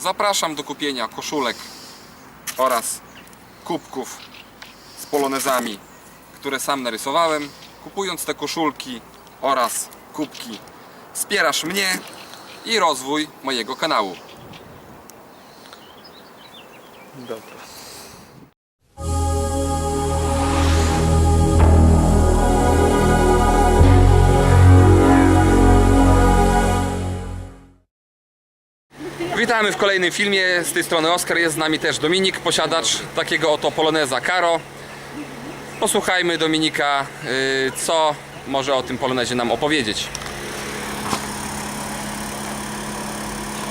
Zapraszam do kupienia koszulek oraz kubków z polonezami, które sam narysowałem. Kupując te koszulki oraz kubki wspierasz mnie i rozwój mojego kanału. Dobra. Witamy w kolejnym filmie. Z tej strony Oskar, jest z nami też Dominik, posiadacz takiego oto poloneza Caro. Posłuchajmy Dominika, y, co może o tym polonezie nam opowiedzieć.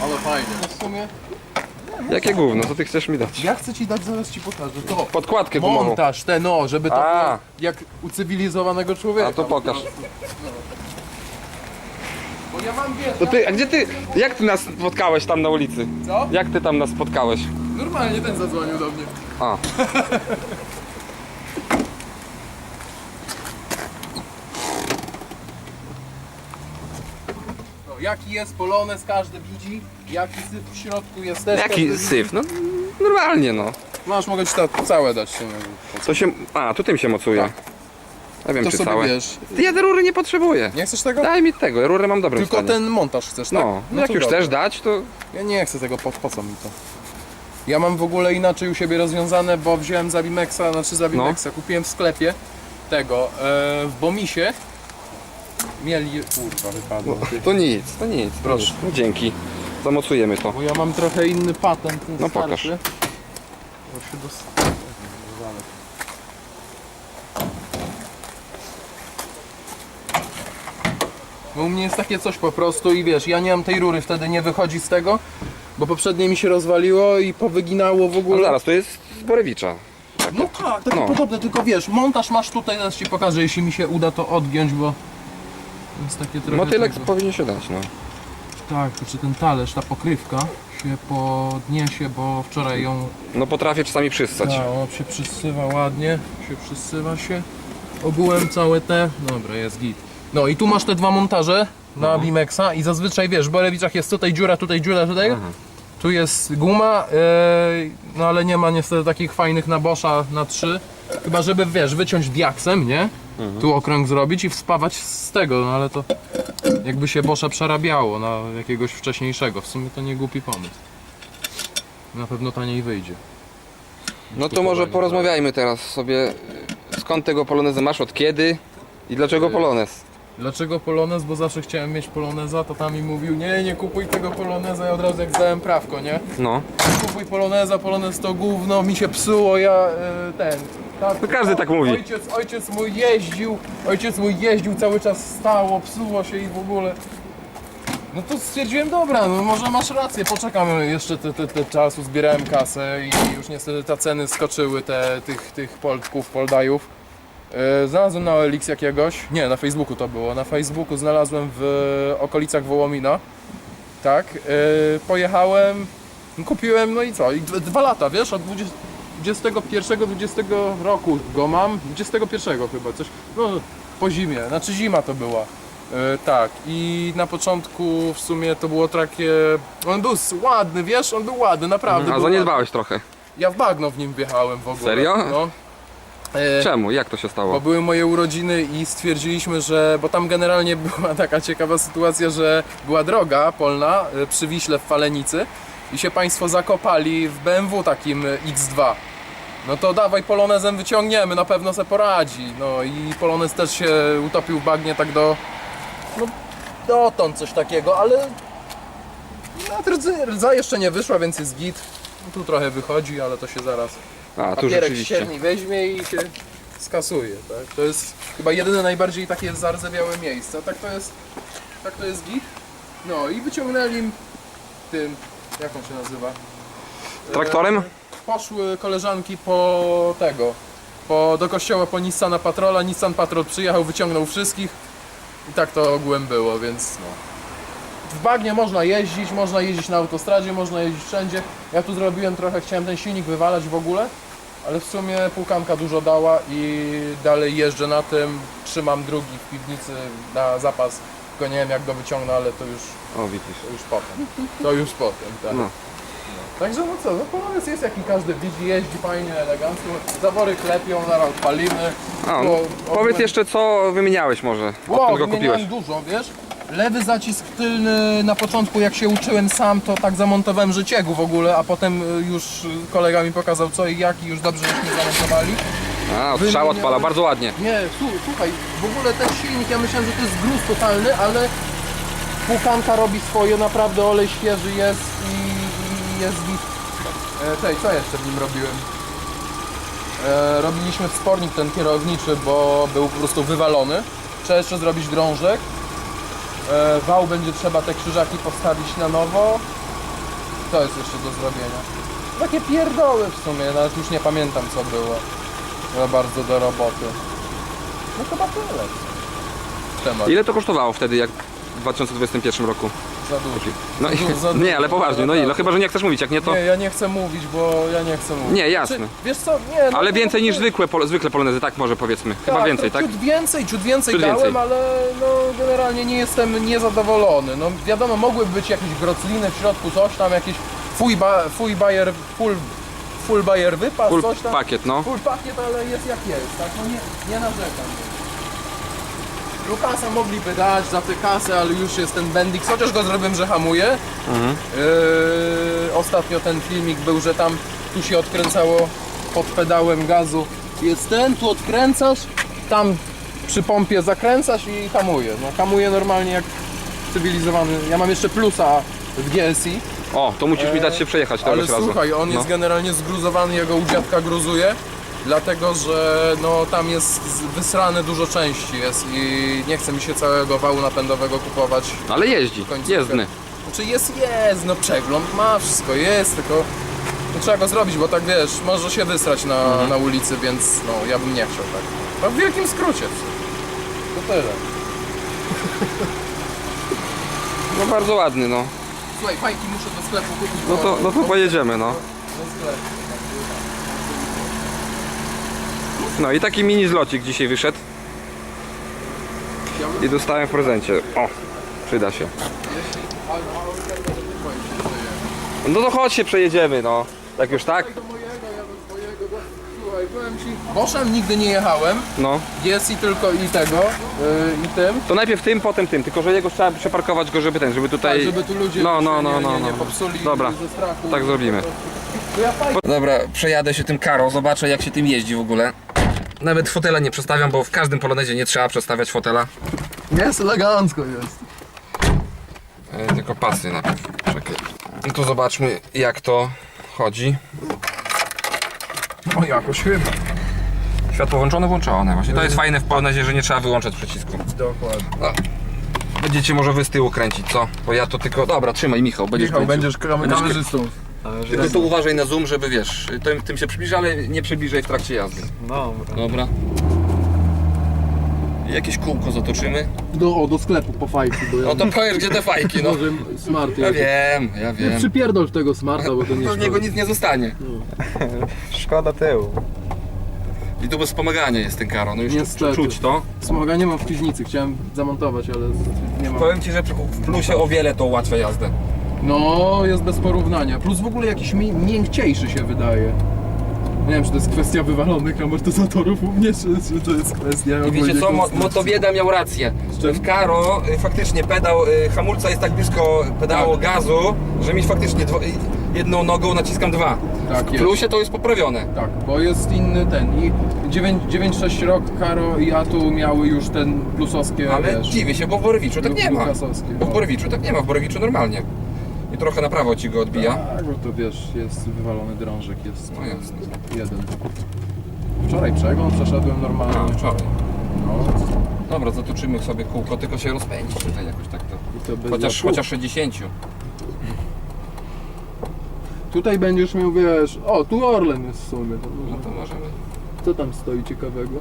Ale fajnie. W sumie Jakie gówno, co ty chcesz mi dać? ja chcę ci dać, zaraz ci pokażę. To Podkładkę gumową. montaż, te no, żeby to A. było jak u cywilizowanego człowieka. A to pokaż. Bo ja mam wiesz, To ty, a gdzie ty, jak ty nas spotkałeś tam na ulicy? Co? Jak ty tam nas spotkałeś? Normalnie ten zadzwonił do mnie. A, No, jaki jest polonez, każdy widzi. Jaki syf w środku jest też. jaki syf? No normalnie no. Masz, mogę ci to całe dać. To się, a tu tym się mocuje. Tak. Ja wiem To czy sobie całe. wiesz. Ja te rury nie potrzebuję. Nie chcesz tego? Daj mi tego, rury mam dobrym Tylko ten montaż chcesz, tak? No, no jak to już dobra. chcesz dać, to Ja nie chcę tego, po, po co mi to? Ja mam w ogóle inaczej u siebie rozwiązane, bo wziąłem Zabimexa, znaczy Zabimexa, No. kupiłem w sklepie tego, e, w Bomisie. Mieli, kurwa wypadło. To nic, to nic. Proszę. No, dzięki. Zamocujemy to. Bo ja mam trochę inny patent, ten No, starszy. pokaż. Bo się dos- Bo u mnie jest takie coś po prostu i wiesz, ja nie mam tej rury, wtedy nie wychodzi z tego, bo poprzednie mi się rozwaliło i powyginało w No ogóle. zaraz, to jest z Borewicza. No tak, takie No. podobne, tylko wiesz, montaż masz tutaj, zaraz ci pokażę, jeśli mi się uda to odgiąć, bo jest takie trochę... Motylek tego. powinien się dać, no. Tak, to czy ten talerz, ta pokrywka się podniesie, bo wczoraj ją... No potrafię czasami przyssać. Tak, on się przysywa ładnie, się przysywa się. Ogółem całe te... Dobra, jest git. No i tu masz te dwa montaże na Bimexa i zazwyczaj wiesz, w Borewiczach jest tutaj dziura, tutaj dziura, tutaj. Tu jest guma, yy, no ale nie ma niestety takich fajnych na Boscha na trzy. Chyba żeby wiesz, wyciąć diaksem, nie? Tu okrąg zrobić i wspawać z tego, no ale to jakby się Boscha przerabiało na jakiegoś wcześniejszego. W sumie to nie głupi pomysł. Na pewno taniej wyjdzie. No to może porozmawiajmy teraz sobie, skąd tego poloneza masz, od kiedy i dlaczego polonez? Dlaczego Polonez? Bo zawsze chciałem mieć Poloneza, to tam mi mówił, nie, nie kupuj tego Poloneza i od razu jak zdałem prawko, nie? No. Kupuj Poloneza, Polonez to gówno, mi się psuło, ja e, ten... Tak, To każdy tak mówi. Ojciec, ojciec mój jeździł, ojciec mój jeździł, cały czas stało, psuło się i w ogóle... No to stwierdziłem, dobra, no może masz rację, poczekamy jeszcze te, te, te czasu, zbierałem kasę i już niestety te ceny skoczyły, te, tych, tych Polków, Poldajów. E, Znalazłem na OLX jakiegoś, nie, na Facebooku to było, na Facebooku znalazłem w okolicach Wołomina, tak, e, pojechałem, kupiłem, no i co, i dwa lata, wiesz, od 20 21, 20 roku go mam, 21 chyba, coś, no po zimie, znaczy zima to była. E, tak, i na początku w sumie to było takie, on był ładny, wiesz, on był ładny, naprawdę. A był ładny. zaniedbałeś trochę. Ja w bagno w nim wjechałem w ogóle. Serio? No. E, Czemu? Jak to się bo stało? były moje urodziny i stwierdziliśmy, że. Bo tam generalnie była taka ciekawa sytuacja, że była droga polna e, przy Wiśle w Falenicy i się Państwo zakopali w BMW takim e, X2. No to dawaj polonezem wyciągniemy, na pewno se poradzi. No i polonez też się utopił w bagnie tak do. No dotąd coś takiego, ale. No, rdza jeszcze nie wyszła, więc jest git. No, tu trochę wychodzi, ale to się zaraz A, tu papierek rzeczywiście. ścierni weźmie i się skasuje, tak? To jest chyba jedyne najbardziej takie zardzewiałe miejsce. A tak to jest, tak to jest git. No i wyciągnęli tym, jak on się nazywa? Traktorem? E, Poszły koleżanki po tego, po, do kościoła po Nissana Patrola. Nissan Patrol przyjechał, wyciągnął wszystkich i tak to ogółem było, więc no. W bagnie można jeździć, można jeździć na autostradzie, można jeździć wszędzie. Ja tu zrobiłem trochę, chciałem ten silnik wywalać w ogóle, ale w sumie półkanka dużo dała i dalej jeżdżę na tym. Trzymam drugi w piwnicy na zapas, tylko nie wiem jak go wyciągnę, ale to już, O, widzisz. to już potem. To już potem, tak. No. Także no co, no Polonez jest jaki każdy widzi, jeździ fajnie, elegancko, zawory klepią, zaraz palimy. A, powiedz jeszcze co wymieniałeś może, Wow, odkąd go wymieniałem kupiłeś. dużo, wiesz? Lewy zacisk tylny na początku jak się uczyłem sam, to tak zamontowałem, że ciegu w ogóle, a potem y, już kolega mi pokazał co i jak i już dobrze żeśmy zamontowali. A, strzał odpala, bardzo ładnie. Nie, słuchaj, w ogóle ten silnik, ja myślałem, że to jest gruz totalny, ale płukanka robi swoje, naprawdę olej świeży jest i, i jest git. E, Cześć, co jeszcze w nim robiłem? E, robiliśmy wspornik ten kierowniczy, bo był po prostu wywalony. Trzeba jeszcze zrobić drążek. E, wał będzie trzeba te krzyżaki postawić na nowo. To jest jeszcze do zrobienia. Takie pierdoły w sumie, nawet już nie pamiętam co było. Za bardzo do roboty. No chyba tyle. Temat Ile to kosztowało wtedy, jak w 2021 roku? Za dużo. No, Za- za nie, ale poważnie, no ile? No chyba, że nie chcesz mówić, jak nie to... Nie, ja nie chcę mówić, bo ja nie chcę mówić. Nie, jasne. Czy, wiesz co, nie. no Ale to- więcej niż zwykłe, pol- zwykle polonezy, tak może powiedzmy. Chyba tak, więcej, to tak? Ciut więcej, ciut więcej Ciut dałem, więcej. ale no generalnie nie jestem niezadowolony. No wiadomo, mogły być jakieś grocliny w środku, coś tam, jakieś full, ba, full bayer, full, full bayer wypas, Full coś tam. pakiet, no. Full pakiet, ale jest jak jest, tak? No nie, nie narzekam. Lukasa mogliby dać za tę kasę, ale już jest ten Bendix, chociaż go zrobiłem, że hamuje. Mhm. Yy, ostatnio ten filmik był, że tam tu się odkręcało pod pedałem gazu. Jest ten, tu odkręcasz, tam przy pompie zakręcasz i hamuje. No hamuje normalnie jak cywilizowany. Ja mam jeszcze plusa w GSI, O, to musisz mi dać się przejechać ale któregoś razu. słuchaj, on no. jest generalnie zgruzowany, ja go u dziadka gruzuję. Dlatego, że no, tam jest wysrane dużo części jest i nie chce mi się całego wału napędowego kupować Ale jeździ, końcówkę. jezdny. Znaczy jest, jest, no przegląd ma, wszystko jest, tylko no, trzeba go zrobić, bo tak wiesz, może się wysrać na, Mhm. na ulicy, więc no ja bym nie chciał tak. No w wielkim skrócie. To tyle. No bardzo ładny, no. Słuchaj, fajki muszę do sklepu kupić. No to, no to pojedziemy, no. Do sklepu. No i taki mini zlocik dzisiaj wyszedł i dostałem w prezencie. O, przyda się. No to chodź się przejedziemy, no. Tak już tak? Boszem nigdy nie jechałem, No. jest i tylko i tego, yy, i tym. To najpierw tym, potem tym, tylko że jego trzeba przeparkować go, żeby ten, żeby tutaj... Tak, żeby tu ludzie No, no, się no, nie, no, nie, nie no. popsuli Dobra, ze strachu. tak zrobimy. Dobra, przejadę się tym karo, zobaczę jak się tym jeździ w ogóle. Nawet fotela nie przestawiam, bo w każdym polonezie nie trzeba przestawiać fotela. Jest elegancko jest. E, tylko pasy najpierw. Czekaj. No to zobaczmy jak to chodzi. O jakoś chyba. Światło włączone, włączone. Właśnie to jest fajne w polonezie, że nie trzeba wyłączać przycisku. Dokładnie. No. Będziecie może wy z tyłu kręcić, co? Bo ja to tylko... Dobra, trzymaj Michał, będziesz Michał, kręcił. będziesz kamerzystą. Tylko tu uważaj na zoom, żeby wiesz, tym, tym się przybliża, ale nie przybliżaj w trakcie jazdy. Dobra. Dobra. Jakieś kółko zatoczymy. Do, o, do sklepu po fajki, bo ja No to powiesz gdzie te fajki, no. może smart Ja wiem, ja Nie wiem. przypierdol w tego smarta, bo to nie No z niego nic nie zostanie. Szkoda tyłu. I tu bez wspomagania jest ten karo, no już Niestety. czuć to. Smoga nie mam w piwnicy, chciałem zamontować, ale nie mam. Powiem Ci, że w plusie o wiele to ułatwia jazdę. No, jest bez porównania. Plus w ogóle jakiś mi miękciejszy się wydaje. Nie wiem, czy to jest kwestia wywalonych amortyzatorów u mnie, czy, czy to jest kwestia I wiecie co, Mo konstrukcji. Motobieda miał rację. czym? W karo y, faktycznie pedał, y, hamulca jest tak blisko pedału Tak. gazu, że mi faktycznie dwo- y, jedną nogą naciskam dwa. Tak w jest. plusie to jest poprawione. Tak, bo jest inny ten i 9 9-6 rok Karo i Atu miały już ten plusowskie, Ale wiesz, dziwię się, bo w Borowiczu tak nie ma. Lukasowskie. Bo w No. Borowiczu tak nie ma, w Borowiczu normalnie. I trochę na prawo ci go odbija. Tak, bo to wiesz, jest wywalony drążek, jest No jasne. jeden. Wczoraj przegląd przeszedłem A, normalnie. wczoraj. No, Dobra, zatoczymy sobie kółko, tylko się rozpędzić tutaj jakoś tak to. i to bez Chociaż, chociaż 60. Tutaj będziesz miał, wiesz, o, tu Orlen jest w sumie. To No może, to możemy. co tam stoi ciekawego?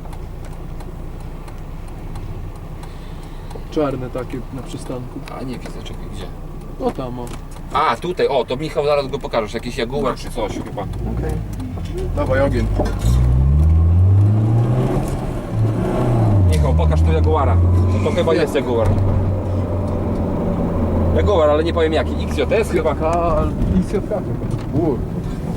Czarne takie na przystanku. A nie widzę, czekaj, gdzie? O tam, o. A, tutaj, o, to Michał zaraz go pokażesz, jakiś jaguar czy coś chyba. Okej. Dawaj ogień. Michał, pokaż tu jaguara. No to chyba jest jaguar. Jaguar, ale nie powiem jaki. XJS chyba. XJK. U. O,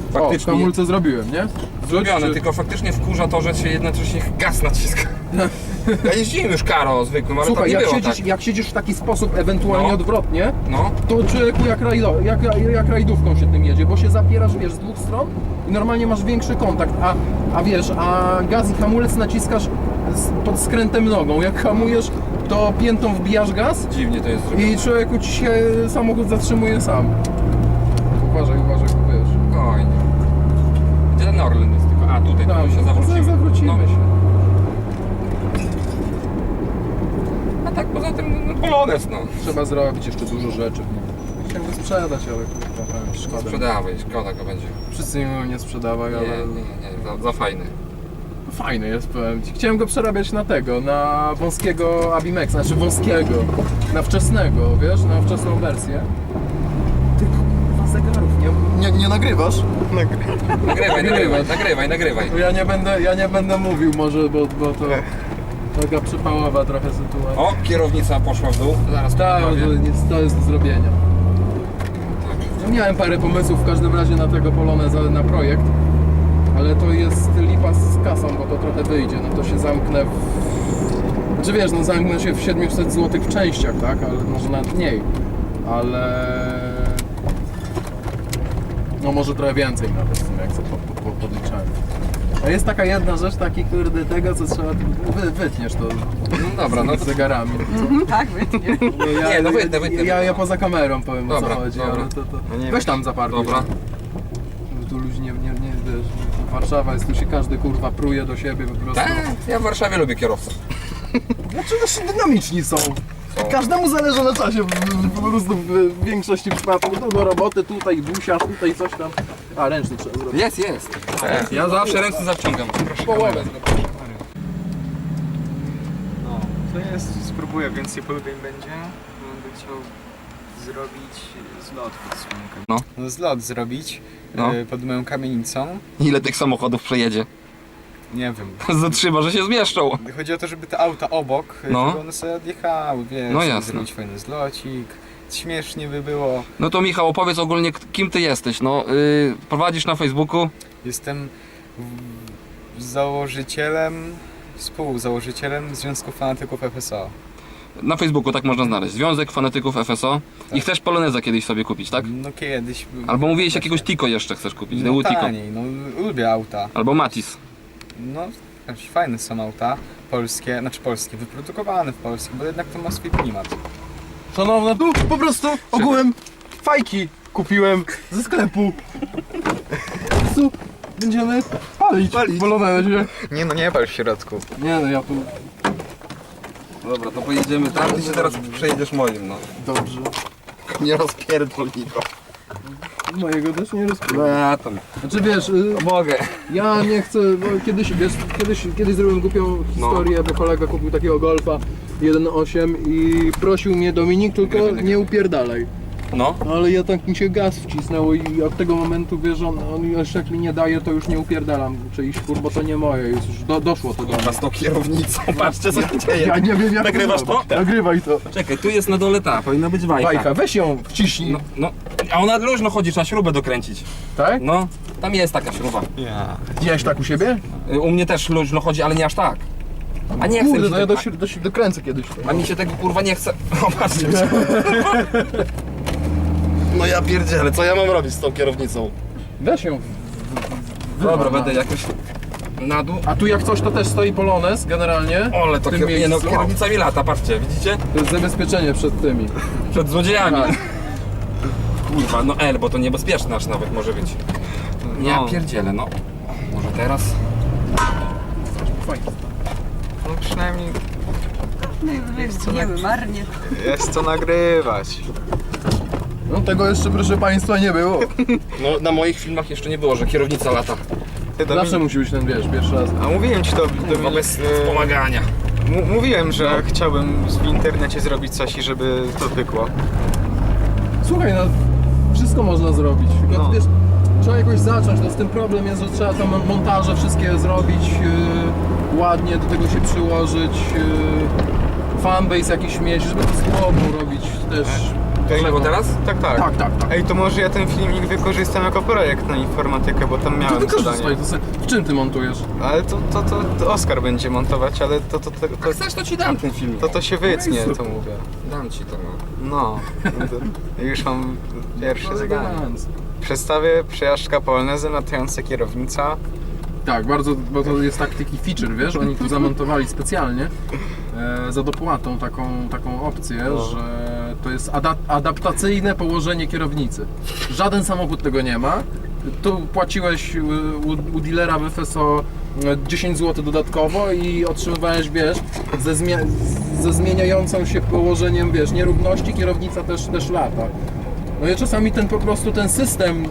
w Faktycznie. hamulce zrobiłem, nie? Zrobione, Czy- tylko faktycznie wkurza to, że się jednocześnie gaz naciska. Ja jeździłem już karo zwykłym, ale Słuchaj, to nie jak było siedzisz, tak. jak siedzisz w taki sposób, ewentualnie No. odwrotnie, No, to człowieku jak, rajdo, jak, jak rajdówką się tym jedzie, bo się zapierasz, wiesz, z dwóch stron i normalnie masz większy kontakt, a, a wiesz, a gaz i hamulec naciskasz z, pod skrętem nogą. Jak hamujesz, to piętą wbijasz gaz dziwnie to jest zrobione. i człowieku ci się samochód zatrzymuje sam. Uważaj, uważaj, wiesz. Spokojnie. Gdzie ten Orlen jest tylko? A, tutaj, Tam, tu się zawrócimy. zawrócimy No. się. A tak poza tym, no, Polones, no. Trzeba zrobić jeszcze dużo rzeczy. Chciałem go sprzedać, ale kurwa, powiem, szkoda. Sprzedawaj, szkoda go będzie. Wszyscy mi mówią, nie sprzedawaj, Nie, ale... nie, nie, za, za fajny. Fajny jest, powiem ci. Chciałem go przerabiać na tego, na wąskiego Abimex, znaczy wąskiego, na wczesnego, wiesz, na wczesną wersję. Tylko kurwa zegarów, nie, nie, nie nagrywasz? Nagrywaj, nagrywaj, nagrywaj, nagrywaj. No Ja nie będę, ja nie będę mówił może, bo, bo to taka przypałowa trochę sytuacja. O, kierownica poszła w dół. Zaraz Tak, poprawię. to jest, to jest do zrobienia. No, miałem parę pomysłów w każdym razie na tego Poloneza, na projekt, ale to jest lipa z kasą, bo to trochę wyjdzie, no to się zamknę w... Znaczy wiesz, no zamknę się w 700 zł w częściach, tak, ale może nawet mniej, ale... No może trochę więcej nawet w sumie, jak sobie po, po, po, podliczałem. A jest taka jedna rzecz, taki kurde tego, co trzeba... Wy, wytniesz to No dobra, no z zegarami. Tak, wytnie. Ja, Nie, no wytnę, wytnę, Ja, ja poza kamerą powiem o Dobra, co chodzi, dobra. ale to, to... No nie Weź wiem. tam zaparkuj. Dobra. Tu luźnie, nie, nie, wiesz, Warszawa jest, tu się każdy kurwa pruje do siebie po prostu. Tak, ja w Warszawie lubię kierowców. Znaczy też dynamiczni są. Każdemu zależy na czasie, po prostu w większości przypadków. No do roboty, tutaj busiarz, tutaj coś tam. A, ręczny trzeba zrobić. Jest, jest. Ja zawsze ręce zawciągam. Proszę Połowę. No, to jest, spróbuję, więcej polubień będzie. Będę chciał zrobić zlot pod słonkiem. No. No zlot zrobić No. y, pod moją kamienicą. Ile tych samochodów przejedzie? Nie wiem. Zatrzyma, że się zmieszczą. Chodzi o to, żeby te auta obok, No. żeby one sobie odjechały, wiesz, No jasne. zrobić fajny zlocik. Śmiesznie by było. No to Michał, opowiedz ogólnie, kim ty jesteś. No, yy, prowadzisz na Facebooku. Jestem założycielem, współzałożycielem Związku Fanatyków FSO. Na Facebooku tak można znaleźć. Związek Fanatyków FSO. I chcesz Poloneza kiedyś sobie kupić, tak? No kiedyś... Albo mówiłeś jakiegoś Tico jeszcze chcesz kupić. no, Tico. taniej, no lubię auta. Albo Matis. No, jakieś fajne są auta polskie, znaczy polskie, wyprodukowane w Polsce, bo jednak to ma swój klimat. Szanowne, tu po prostu ogółem fajki kupiłem ze sklepu. Po prostu będziemy palić, Palić. bolonezie. Nie no, nie pal w środku. Nie no, ja tu... Dobra, to pojedziemy tam i się teraz przejedziesz moim, no. Dobrze. Nie rozpierdol Niko. Mojego też nie. No ja tam. Znaczy wiesz, y, Mogę. ja nie chcę, bo kiedyś, wiesz, kiedyś, kiedyś zrobiłem głupią historię, bo kolega kupił takiego Golfa 1.8 i prosił mnie Dominik, tylko nie upierdalaj. No. No ale ja tak mi się gaz wcisnęło i od tego momentu wiesz, on, on jeszcze jak mi nie daje, to już nie upierdalam. Czyli kur, bo to nie moje, już, już do, doszło to do mnie. z tą kierownicą, patrzcie co się dzieje. Ja nie wiem jak Nagrywasz zrobić. to? Nagrywaj to. Czekaj, tu jest na dole ta, powinna być bajka. Bajka, weź ją wciśnij. No, no, a ona luźno chodzi, trzeba śrubę dokręcić. Tak? No, tam jest taka śruba. Ja. Widziałeś tak u siebie? Y, U mnie też luźno chodzi, ale nie aż tak. A nie chcę Kurde, no się ja do, do, dokręcę kiedyś. a mi się tego kurwa nie chce. O, patrzcie. No ja pierdzielę, co ja mam robić z tą kierownicą? Weź ją. Dobra, będę jakoś na dół. A tu jak coś to też stoi Polones generalnie. Ole, to W tym kier... nie, no, miejscu. kierownica mi lata, patrzcie, widzicie? To jest zabezpieczenie przed tymi. Przed złodziejami. Tak. Kurwa, no L, bo to niebezpieczne aż nawet może być. Ja No. pierdzielę, no. Może teraz? No przynajmniej Nie marnie. jest co nagrywać. No tego jeszcze proszę Państwa nie było. No na moich filmach jeszcze nie było, że kierownica lata. Ty, Zawsze Dominik, musi być ten, wiesz, pierwszy raz. a mówiłem ci to, Dominik, bez e, wspomagania. mu- mówiłem, że No. chciałbym w internecie zrobić coś i żeby to pykło. Słuchaj, no wszystko można zrobić. Tylko No. wiesz, trzeba jakoś zacząć. No z tym problem jest, że trzeba tam montaże wszystkie zrobić yy, ładnie, do tego się przyłożyć. Yy, fanbase jakiś mieć, żeby to z głową robić też. Ej, Lewo teraz? Tak, tak. Tak, tak, tak. Ej, to może ja ten filmik wykorzystam jako projekt na informatykę, bo tam To miałem wykorzystaj, zadanie. to sobie, w czym ty montujesz? Ale to, to, to, to Oskar będzie montować, ale to, to, to, to, chcesz, to ci dam ten film. to, to się wytnie, No i to mówię. Dam ci to, no. No, no to już mam pierwsze zadanie. Elegancko. Przedstawię przejażdżka polonezem, latająca kierownica. Tak, bardzo, bo to jest tak taki feature, wiesz, oni tu zamontowali specjalnie e, za dopłatą taką, taką opcję, No. że to jest ada adaptacyjne położenie kierownicy. Żaden samochód tego nie ma. Tu płaciłeś u, u, u dealera w FSO e, 10 zł dodatkowo i otrzymywałeś, wiesz, ze, zmia ze zmieniającą się położeniem, wiesz, nierówności, kierownica też, też lata. No i czasami ten po prostu ten system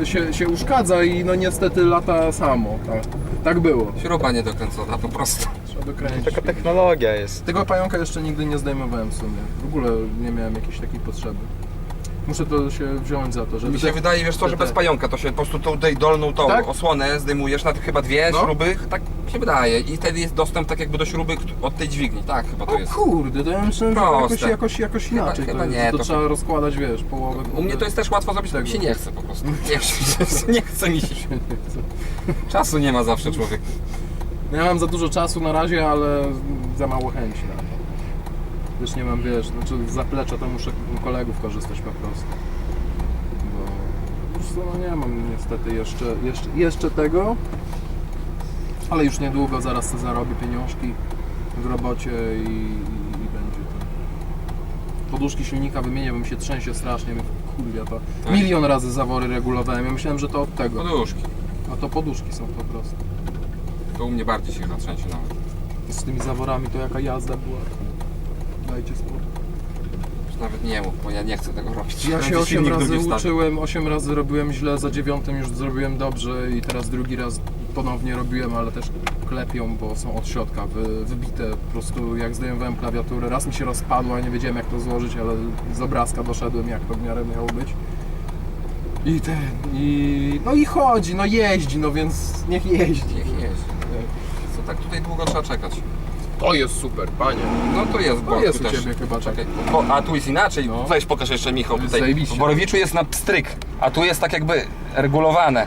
e, się, się uszkadza i no niestety lata samo. Tak, tak było. Śruba niedokręcona po prostu. Trzeba dokręcić. Taka technologia jest. Tego pająka jeszcze nigdy nie zdejmowałem w sumie. W ogóle nie miałem jakiejś takiej potrzeby. Muszę to się wziąć za to, żeby... Mi się wydaje, wiesz co, że bez pająka to się po prostu tutaj dolną tą Tak? osłonę zdejmujesz na tych chyba dwie No. śruby, tak mi się wydaje. I wtedy jest dostęp tak jakby do śruby od tej dźwigni. Tak, chyba to O jest. kurde, to ja myślałem, że to jakoś, Proste. jakoś, jakoś Chyba- inaczej chyba to, jest. nie, to, to- trzeba rozkładać, wiesz, połowę... U mnie to jest też łatwo zrobić, mi się nie chce po prostu. Nie, chce- nie chce mi się. Czasu nie ma zawsze człowiek. Ja mam za dużo czasu na razie, ale za mało chęci na to. Już nie mam, wiesz, znaczy z zaplecza to muszę kolegów korzystać po prostu. Bo już no nie mam niestety jeszcze, jeszcze, jeszcze tego. Ale już niedługo zaraz sobie zarobię pieniążki w robocie i, i, i będzie to. Poduszki silnika wymienię, bo mi się trzęsie strasznie, mnie kurwia to. Tak? Milion razy zawory regulowałem, ja myślałem, że to od tego. Poduszki. A to poduszki są po prostu. To u mnie bardziej się natrzęsie nawet. Z tymi zaworami to jaka jazda była. Dajcie spokój. Już Nawet nie mów, bo ja nie chcę tego robić. Ja się Będzie 8 silnik razy uczyłem, 8 razy robiłem źle, za dziewiątym już zrobiłem dobrze i teraz drugi raz ponownie robiłem, ale też klepią, bo są od środka wy, wybite. Po prostu jak zdejmowałem klawiaturę, raz mi się rozpadła, nie wiedziałem jak to złożyć, ale z obrazka doszedłem jak to w miarę miało być. I ten, i... no i chodzi, no jeździ, no więc niech jeździ. Niech jeździ. Co tak tutaj długo trzeba czekać? To jest super, panie. No to jest To bok, jest tu u też. Ciebie chyba, czekaj. Bo, a tu jest inaczej. No. Weź pokaż jeszcze Michał To tutaj. zajebiście. W Borowiczu jest na pstryk, a tu jest tak jakby regulowane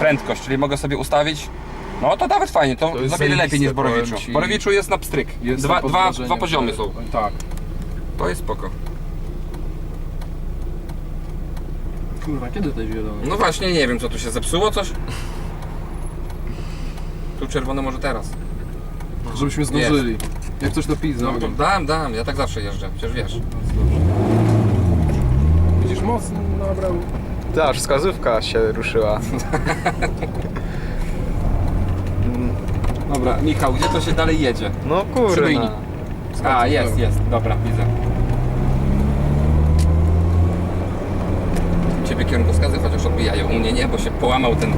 prędkość, czyli mogę sobie ustawić. No to nawet fajnie, to, To jest wiele lepiej niż w powiem Borowiczu. ci. W Borowiczu jest na pstryk. Jest Dwa, to dwa, dwa poziomy że- są. Tak. To jest spoko. Kurwa, kiedy te zielone? No właśnie, nie wiem co tu się zepsuło coś. Tu czerwone może teraz. Żebyśmy zdążyli. Jak coś to pizza. No to dam, dam, ja tak zawsze jeżdżę, przecież wiesz. Widzisz, mocno nabrał. To aż wskazówka się ruszyła. Dobra, Michał, gdzie to się dalej jedzie? No Przybyjni. kurwa. A, jest, jest, dobra, widzę. Ciebie kierunkowskazy chociaż odbijają, u mnie nie, bo się połamał ten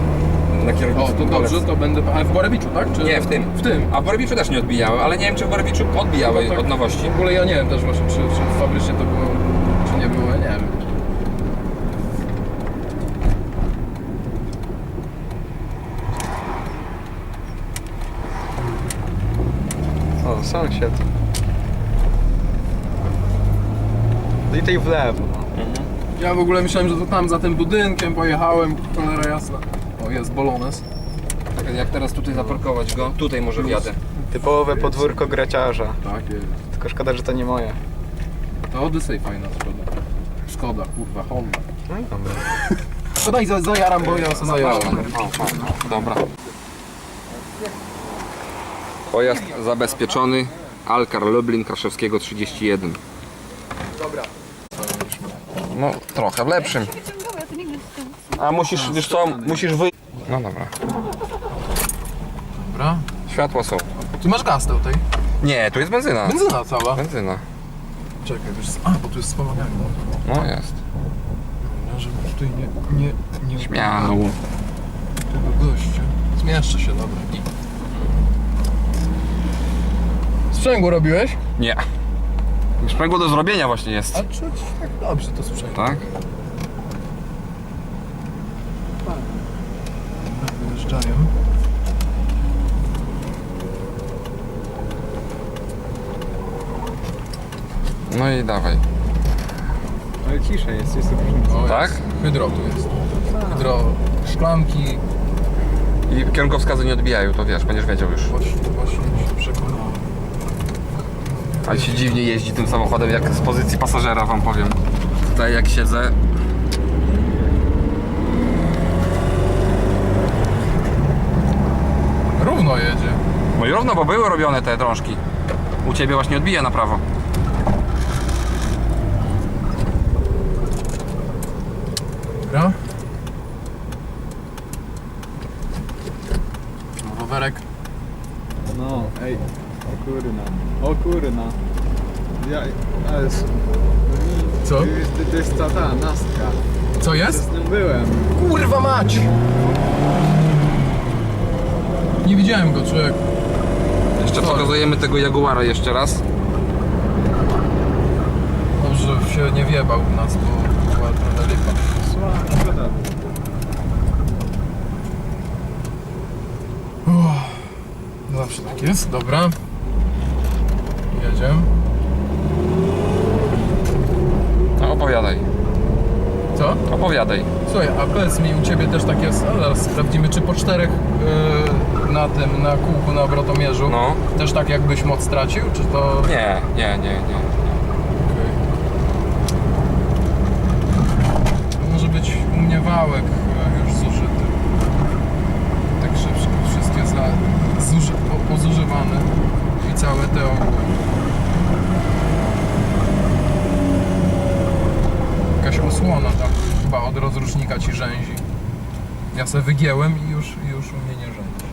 na O, kierownicy. to kolec. dobrze, to będę. Ale w Borewiczu, tak? Czy... Nie, w tym. W tym. A w Borowiczu też nie odbijały, ale nie wiem czy w Borowiczu odbijały No tak. od nowości. W ogóle ja nie wiem też właśnie, czy, czy fabrycznie to było, czy nie było, ja nie wiem. O, sąsiad. No I tej w lewo. no. Ja w ogóle myślałem, że to tam za tym budynkiem pojechałem, cholera jasna. Jest Bolones. Jak teraz tutaj zaparkować go? Tutaj może wjadę. Typowe podwórko graciarza. Tak jest. Tylko szkoda, że to nie moje. To Odyssey fajna szkoda. Szkoda, kurwa, Honda. No i za, zajaram, bo ja sobie zajaram. Dobra. Pojazd zabezpieczony. Alkar Lublin Kraszewskiego 31. Dobra. No, trochę w lepszym. A musisz, wiesz co, musisz wy... No dobra. Dobra. Światła są. Ty masz gaz tutaj? Nie, tu jest benzyna. Benzyna cała. Benzyna. Czekaj, wiesz, a, bo tu jest wspomaganie. No jest. Ja, żeby tutaj nie, nie, nie Śmiało. tego gościa. Zmieszczę się, dobra. I... Sprzęgło robiłeś? Nie. Sprzęgło do zrobienia właśnie jest. A czuć tak dobrze to sprzęgło. Tak? No i dawaj. ciszej jest, jest różnica. O, Tak? Jest. Hydro tu jest. Hydro, szklanki. I kierunkowskazy nie odbijają, to wiesz, będziesz wiedział już. Właśnie, właśnie się przekonałem. Ale się dziwnie jeździ tym samochodem, jak z pozycji pasażera wam powiem. Tutaj jak siedzę, Równo jedzie. no i równo, bo były robione te drążki. U ciebie właśnie odbija na prawo. Dobra. Rowerek. No, ej, o kurna, o kurna. Ja, ale... s- Co? To jest, to jest ta, ta, nastka. Co jest? Z nią byłem. Kurwa mać! Nie widziałem go, człowiek. Jeszcze Sorry. pokazujemy tego Jaguara jeszcze raz. Dobrze, że się nie wjebał w nas, bo była trochę lipa. Szkoda. Uff. Zawsze tak jest, dobra. Jedziemy. No opowiadaj, Co? opowiadaj. Słuchaj, a powiedz mi, u Ciebie też tak jest, zaraz sprawdzimy, czy po czterech yy, na tym, na kółku, na obrotomierzu, No. też tak jakbyś moc stracił, czy to... Nie, nie, nie, nie. Może być u mnie wałek e, już zużyty. Tak szybko, wszystkie za, zuży, po, pozużywane i całe te. Jakaś osłona tam chyba rozrusznika ci rzęzi. Ja se wygięłem i już, już u mnie nie rzęzi.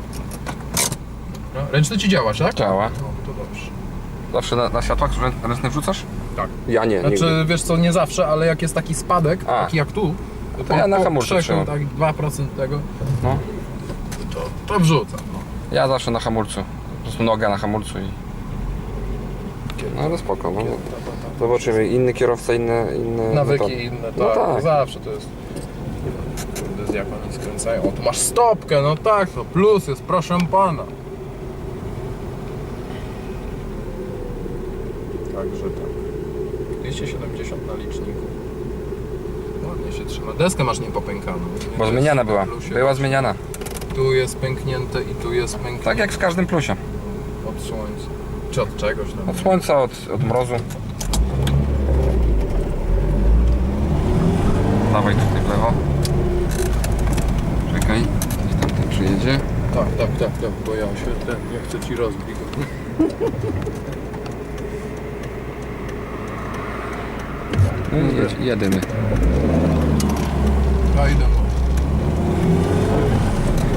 Dobra. Ręczny ci działa, tak? Działa. No, to dobrze. Zawsze na, na światłach rę- ręczny wrzucasz? Tak. Ja nie, Znaczy, nigdy. wiesz co, nie zawsze, ale jak jest taki spadek, A. taki jak tu, To ja na hamulcu trzymam. tak 2% tego, No. to, to wrzucam. No. Ja zawsze na hamulcu. Po prostu noga na hamulcu i... No ale spoko, no. Zobaczymy, inny kierowca, inne... inne Nawyki metody. inne, tak, No tak. zawsze to jest. Jak oni skręcają. O, tu masz stopkę, no tak, to plus jest, proszę pana. Także tak. 270 na liczniku. Ładnie się trzyma. Deskę masz niepopękaną. Nie Bo zmieniana była. plusie. Była zmieniana. Tu jest pęknięte i tu jest pęknięte. Tak jak w każdym plusie. Od słońca. Czy od czegoś. Od słońca, od, od mrozu. Dawaj tutaj w lewo. Czekaj, gdzieś przyjedzie. Tak, tak, tak, tak, bo ja się ten, nie chcę ci rozbić. No jedź, jedymy.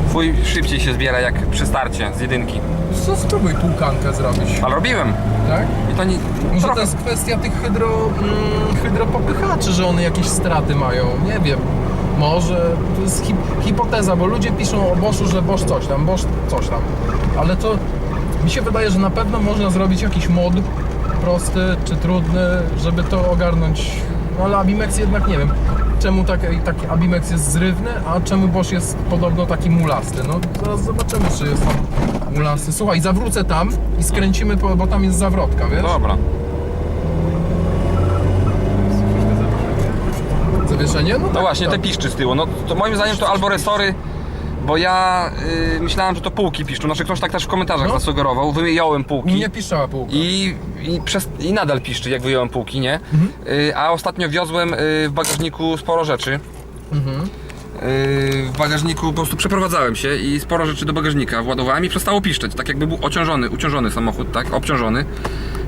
Twój szybciej się zbiera jak przy starcie z jedynki. Co spróbuj tłukankę zrobić, Ale robiłem. tak? I to nie... Może trochę- to jest kwestia tych hydro, mm, hydropopychaczy, że one jakieś straty mają, nie wiem. Może to jest hip, hipoteza, bo ludzie piszą o Boschu, że Bosch coś tam, Bosch coś tam. Ale to mi się wydaje, że na pewno można zrobić jakiś mod prosty czy trudny, żeby to ogarnąć. No ale Abimex jednak nie wiem. Czemu taki, taki Abimex jest zrywny, a czemu Bosch jest podobno taki mulasty? No zaraz zobaczymy, czy jest tam mulasty. Słuchaj, zawrócę tam i skręcimy, bo tam jest zawrotka, wiesz? Dobra. Zawieszenie? No, No tak, właśnie, tak. te piszczy z tyłu. No to moim zdaniem to albo resory, bo ja y, myślałem, że to półki piszczą. Znaczy ktoś tak też w komentarzach No. zasugerował. Wyjąłem półki. Nie piszczała półka. I, i, przez, I nadal piszczy, jak wyjąłem półki, nie? Mhm. Y, a ostatnio wiozłem y, w bagażniku sporo rzeczy. Mhm. Y, w bagażniku po prostu przeprowadzałem się i sporo rzeczy do bagażnika władowałem i przestało piszczeć. Tak jakby był ociążony, uciążony samochód, tak? Obciążony.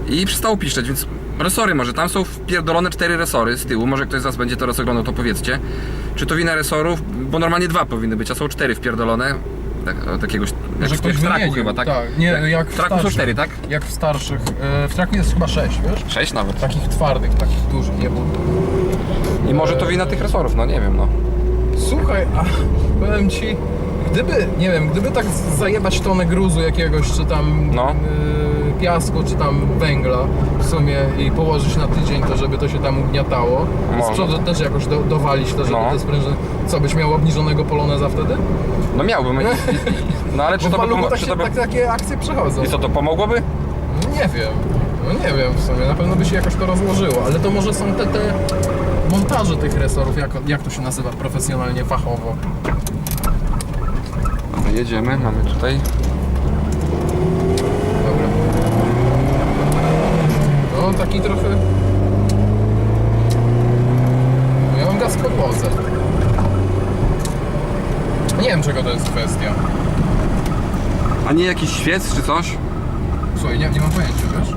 I przestało piszczeć, więc resory może. Tam są wpierdolone cztery resory z tyłu. Może ktoś z Was będzie to oglądał, to powiedzcie. Czy to wina resorów? Bo normalnie dwa powinny być, a są cztery wpierdolone. Tak, od jakiegoś. Jak Że w, ktoś w traku wymienił, chyba, tak? tak. Nie, jak w w traku są starszych. cztery, tak? Jak w starszych. e, W traku jest chyba sześć, wiesz? Sześć nawet. Takich twardych, takich dużych, nie było. I może to wina tych resorów, no nie wiem, no. Słuchaj, a powiem ci, gdyby, nie wiem, gdyby tak zajebać tonę gruzu jakiegoś, czy tam No. y, piasku, czy tam węgla w sumie i położyć na tydzień to, żeby to się tam ugniatało. Z Może. przodu też jakoś do, dowalić to, żeby No. te sprężyny... Co, byś miał obniżonego poloneza wtedy? No miałbym. No ale czy to by, pomo- tak czy się, to by... tak, takie akcje przechodzą. I co, to pomogłoby? No nie wiem. No nie wiem w sumie. Na pewno by się jakoś to rozłożyło, ale to może są te, te montaże tych resorów, jak, jak to się nazywa profesjonalnie, fachowo. Jedziemy, mamy tutaj. Dobra. Taki trochę... Ja mam gaz w podłodze. Nie wiem czego to jest kwestia. A nie jakiś świec czy coś? Słuchaj, nie, nie mam pojęcia, wiesz?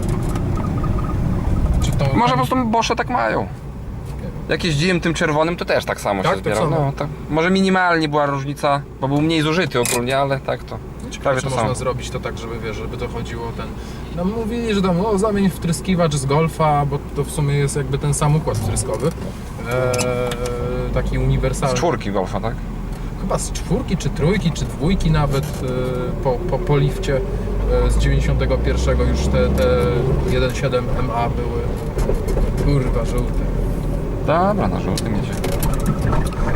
Czy to... Może po prostu Bosze tak mają. Jak jeździłem tym czerwonym, to też tak samo Tak, się to zbierał. samo. No, tak. Może minimalnie była różnica, bo był mniej zużyty ogólnie, ale tak to. Prawie Czy można samo. zrobić to tak, żeby wiesz, żeby to chodziło ten. No mówili, że tam o, zamień wtryskiwacz z golfa, bo to w sumie jest jakby ten sam układ wtryskowy. Eee, taki Z uniwersalny. czwórki golfa, tak? Chyba z czwórki, czy trójki, czy dwójki nawet e, po, po, po lifcie e, z 91 już te, te 1.7 MA były. Kurwa, żółte. Dobra, na żółtym jedzie.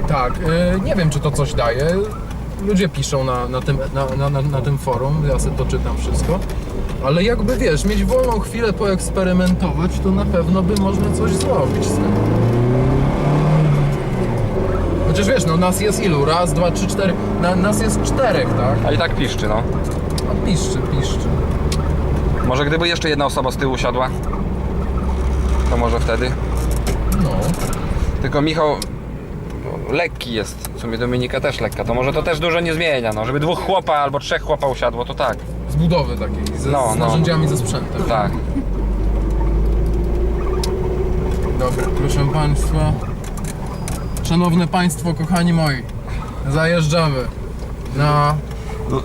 Tak, e, nie wiem czy to coś daje. Ludzie piszą na, na, tym, na, na, na, tym forum, ja sobie to czytam wszystko. Ale jakby wiesz, mieć wolną chwilę poeksperymentować, to na pewno by można coś zrobić z tym. Chociaż wiesz, no nas jest ilu? Raz, dwa, trzy, cztery. Na, nas jest czterech, tak? A i tak piszczy, no. A piszczy, piszczy. Może gdyby jeszcze jedna osoba z tyłu siadła, to może wtedy. No. Tylko Michał lekki jest, w sumie Dominika też lekka, to może to też dużo nie zmienia, no. Żeby dwóch chłopa albo trzech chłopa usiadło, to tak. Z budowy takiej, ze, No, z no. narzędziami, ze sprzętem. Tak. Dobra, proszę Państwa. Szanowne Państwo, kochani moi, zajeżdżamy na,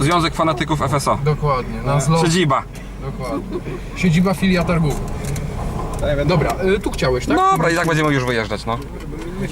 Związek Fanatyków FSO. dokładnie, na zlot, Siedziba. dokładnie. Siedziba filia targów. Dobra, y, tu chciałeś, tak? Dobra, i tak będziemy już wyjeżdżać, no.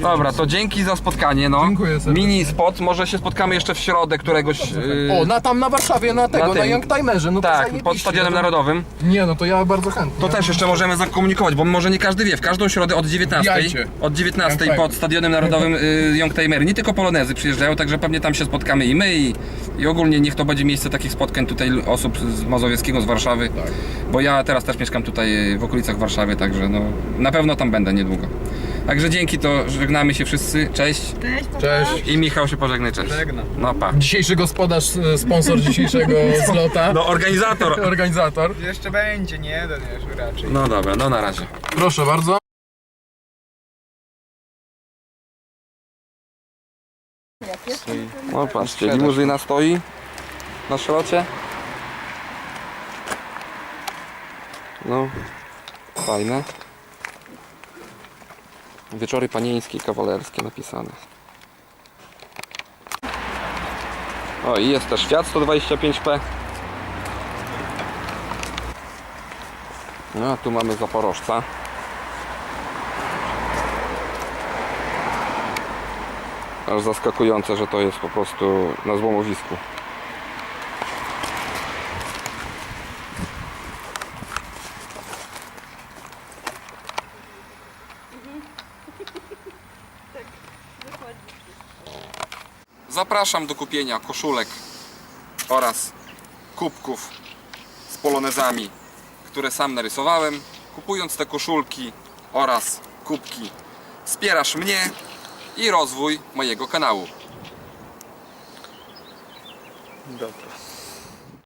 Dobra, to dzięki za spotkanie, no. Dziękuję serdecznie. Mini spot, może się spotkamy jeszcze w środę któregoś... Yy, O, na tam na Warszawie, na tego, Na tym. Youngtimerze, no to tak, zajebiście, pod Stadionem no to- Narodowym. Nie, no to ja bardzo chętnie. To też jeszcze możemy zakomunikować, bo może nie każdy wie. W każdą środę od 19, Wbijajcie. od 19 Youngtimer. pod Stadionem Narodowym y, Youngtimery. Nie tylko Polonezy przyjeżdżają, także pewnie tam się spotkamy i my i, i ogólnie niech to będzie miejsce takich spotkań tutaj osób z Mazowieckiego, z Warszawy. Tak. Bo ja teraz też mieszkam tutaj y, w okolicach Warszawy, także no, na pewno tam będę niedługo. Także dzięki, to żegnamy się wszyscy. Cześć. Cześć. I Michał się pożegnaj, cześć. Żegnam. No pa. Dzisiejszy gospodarz, y, sponsor dzisiejszego zlota, No organizator. organizator. Jeszcze będzie, nie jeden już raczej. No dobra, no na razie. Proszę bardzo. No patrzcie, limuzyna stoi na szrocie. No, fajne. Wieczory panieńskie kawalerskie napisane. O i jest też Fiat 125P. No a tu mamy Zaporożca. Aż zaskakujące, że to jest po prostu na złomowisku. Zapraszam do kupienia koszulek oraz kubków z polonezami, które sam narysowałem. Kupując te koszulki oraz kubki wspierasz mnie i rozwój mojego kanału.